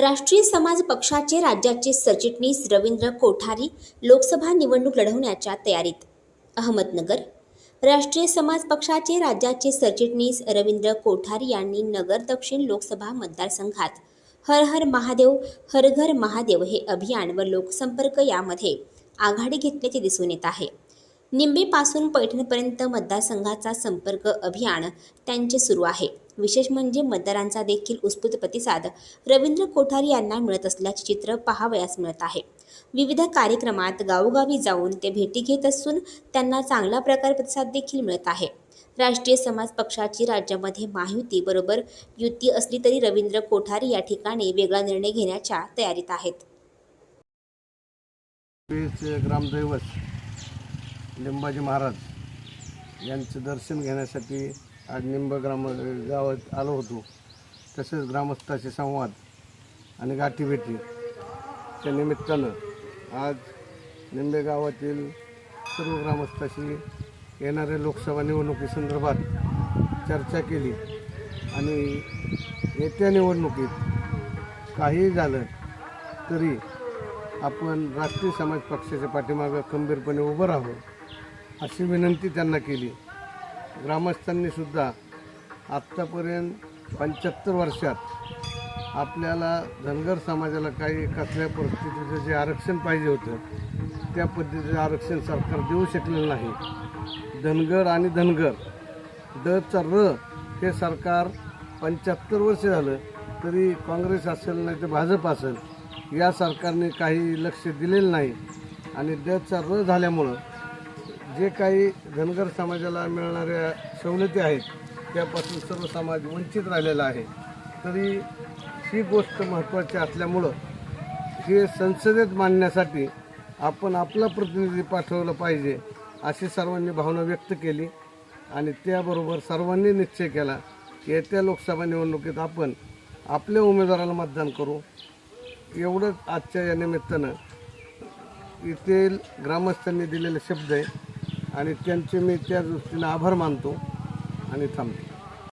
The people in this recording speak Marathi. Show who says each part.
Speaker 1: राष्ट्रीय समाज पक्षाचे राज्याचे सरचिटणीस रवींद्र कोठारी लोकसभा निवडणूक लढवण्याच्या तयारीत. अहमदनगर राष्ट्रीय समाज पक्षाचे राज्याचे सरचिटणीस रवींद्र कोठारी यांनी नगर दक्षिण लोकसभा मतदारसंघात हर हर महादेव हर घर महादेव हे अभियान व लोकसंपर्क यामध्ये आघाडी घेतल्याचे दिसून येत आहे. निंबेपासून पैठणपर्यंत मतदारसंघाचा संपर्क अभियान त्यांचे सुरू आहे. विशेष म्हणजे मतदारांचा देखील उत्स्फूर्त प्रतिसाद रवींद्र कोठारी यांना मिळत असल्याचे चित्र पाहावयास मिळत आहे. विविध कार्यक्रमात गावोगावी जाऊन ते भेटी घेत असून त्यांना चांगला प्रकार प्रतिसाद देखील मिळत आहे. राष्ट्रीय समाज पक्षाची राज्यामध्ये महायुती बरोबर युती असली तरी रवींद्र कोठारी या ठिकाणी वेगळा निर्णय घेण्याच्या तयारीत आहेत.
Speaker 2: ग्रामदैवत लिंबाजी महाराज यांचं दर्शन घेण्यासाठी आज निंब ग्राम गावात आलो होतो. तसेच ग्रामस्थाचे संवाद आणि गाठीभेटी त्या निमित्तानं आज निंबे गावातील सर्व ग्रामस्थाशी येणाऱ्या लोकसभा निवडणुकीसंदर्भात चर्चा केली. आणि येत्या निवडणुकीत काहीही झालं तरी आपण राष्ट्रीय समाज पक्षाच्या पाठीमागं खंबीरपणे उभं राहू अशी विनंती त्यांना केली. ग्रामस्थांनीसुद्धा आत्तापर्यंत पंच्याहत्तर वर्षात आपल्याला धनगर समाजाला काही कसल्या परिस्थितीचं जे आरक्षण पाहिजे होतं त्या पद्धतीचं आरक्षण सरकार देऊ शकलेलं नाही. धनगर आणि धनगर डचा र हे सरकार पंच्याहत्तर वर्ष झालं तरी काँग्रेस असेल नाही तर भाजप असेल या सरकारने काही लक्ष दिलेलं नाही. आणि डचा र झाल्यामुळं जे काही धनगर समाजाला मिळणाऱ्या सवलती आहेत त्यापासून सर्व समाज वंचित राहिलेला आहे. तरी ही गोष्ट महत्त्वाची असल्यामुळं हे संसदेत मांडण्यासाठी आपण आपला प्रतिनिधी पाठवलं पाहिजे अशी सर्वांनी भावना व्यक्त केली आणि त्याबरोबर सर्वांनी निश्चय केला की येत्या लोकसभा निवडणुकीत आपण आपल्या उमेदवाराला मतदान करू. एवढंच आजच्या या निमित्तानं येथील ग्रामस्थांनी दिलेले शब्द आहे. आणि त्यांचे मी त्या दृष्टीनं आभार मानतो आणि थांबतो.